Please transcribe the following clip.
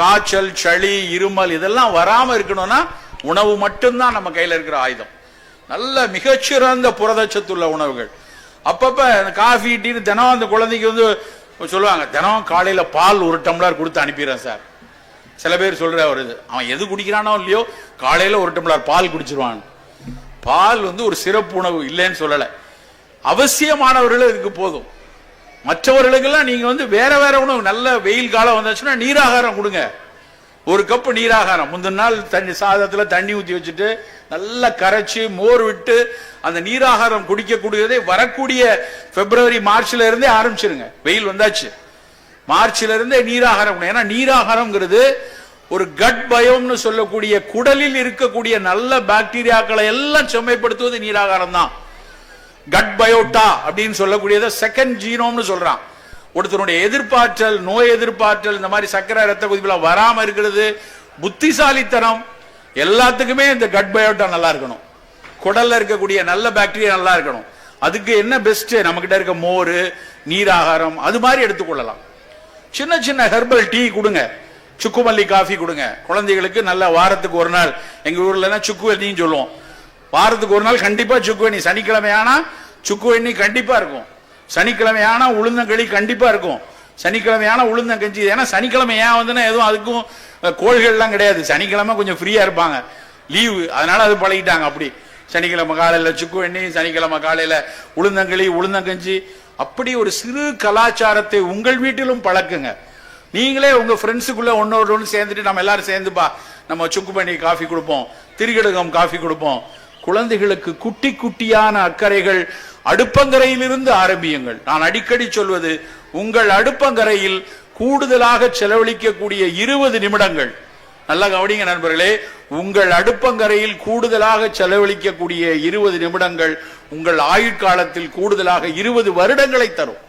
காய்ச்சல் சளி இருமல் இதெல்லாம் வராமல் இருக்கணும்னா உணவு மட்டும்தான் நம்ம கையில் இருக்கிற ஆயுதம். நல்ல மிகச்சிறந்த புரதச்சத்துள்ள உணவுகள். அப்பப்போ இந்த காஃபி டீன்னு தினம் அந்த குழந்தைக்கு வந்து சொல்லுவாங்க தினம் காலையில் பால் ஒரு டம்ளர் கொடுத்து அனுப்பிடுறேன் சார். சில பேர் சொல்கிற ஒரு இது. அவன் எது குடிக்கிறானோ இல்லையோ காலையில் ஒரு டம்ளர் பால் குடிச்சிருவான். பால் வந்து ஒரு சிறப்பு உணவு இல்லைன்னு சொல்லலை. அவசியமானவர்கள் இதுக்கு போதும். மற்றவர்களுக்கெல்லாம் நீங்கள் வந்து வேற வேற உணவு நல்ல வெயில் காலம் வந்துச்சுன்னா நீராகாரம் கொடுங்க. ஒரு கப்பு நீராகாரம். முந்தின நாள் தண்ணி சாதத்தில் தண்ணி ஊற்றி வச்சுட்டு நல்லா கரைச்சி மோர் விட்டு அந்த நீராகாரம் குடிக்கக்கூடியதே வரக்கூடிய பிப்ரவரி மார்ச்ல இருந்தே ஆரம்பிச்சிருங்க. வெயில் வந்தாச்சு. மார்ச்ல இருந்தே நீராகாரம் ஏன்னா நீராகாரம்ங்கிறது ஒரு கட் பயம்னு சொல்லக்கூடிய குடலில் இருக்கக்கூடிய நல்ல பாக்டீரியாக்களை எல்லாம் செம்மைப்படுத்துவது நீராகாரம் தான் கட் பயோட்டா அப்படின்னு சொல்லக்கூடியதை செகண்ட் ஜீனோம்னு சொல்றான். ஒருத்தருடைய எதிர்ப்பாற்றல் நோய் எதிர்ப்பாற்றல் இந்த மாதிரி சக்கரை ரத்த கொதிப்புல வராம இருக்கிறது புத்திசாலித்தனம் எல்லாத்துக்குமே இந்த கட் பயோட்டா நல்லா இருக்கணும். குடல்ல இருக்கக்கூடிய நல்ல பாக்டீரியா நல்லா இருக்கணும். அதுக்கு என்ன பெஸ்ட் நம்ம கிட்ட இருக்க மோர் நீராகாரம் அது மாதிரி எடுத்துக்கொள்ளலாம். சின்ன சின்ன ஹெர்பல் டீ கொடுங்க. சுக்குமல்லி காஃபி கொடுங்க. குழந்தைகளுக்கு நல்ல வாரத்துக்கு ஒரு நாள். எங்க ஊர்ல சுக்குவல்லின்னு சொல்லுவோம். வாரத்துக்கு ஒரு நாள் கண்டிப்பா சுக்குவெண்ணி சனிக்கிழமை ஆனா சுக்குவெண்ணி கண்டிப்பா இருக்கும். சனிக்கிழமை ஆனா உளுந்தங்களி கண்டிப்பா இருக்கும். சனிக்கிழமை ஆனா உளுந்தங்கஞ்சி ஏன்னா சனிக்கிழமை ஏன் வந்துன்னா எதுவும் அதுக்கும் கோள்கள்லாம் கிடையாது. சனிக்கிழமை கொஞ்சம் ஃப்ரீயா இருப்பாங்க. லீவு அதனால அது பழகிட்டாங்க அப்படி. சனிக்கிழமை காலையில சுக்குவெண்ணி சனிக்கிழமை காலையில உளுந்தங்களி உளுந்தங்கஞ்சி அப்படி ஒரு சிறு கலாச்சாரத்தை உங்கள் வீட்டிலும் பழக்குங்க. நீங்களே உங்க ஃப்ரெண்ட்ஸுக்குள்ள ஒன்னோட ஒன்று சேர்ந்துட்டு நம்ம எல்லாரும் சேர்ந்துப்பா. நம்ம சுக்கு பண்ணி காஃபி கொடுப்போம். திருகடுகம் காஃபி கொடுப்போம். குழந்தைகளுக்கு குட்டி குட்டியான அக்கறைகள் அடுப்பங்கரையிலிருந்து ஆரம்பியுங்கள். நான் அடிக்கடி சொல்வது உங்கள் அடுப்பங்கரையில் கூடுதலாக செலவழிக்கக்கூடிய இருபது நிமிடங்கள். நல்லா கவனிங்க நண்பர்களே உங்கள் அடுப்பங்கரையில் கூடுதலாக செலவழிக்கக்கூடிய இருபது நிமிடங்கள் உங்கள் ஆயுட்காலத்தில் கூடுதலாக இருபது வருடங்களை தரும்.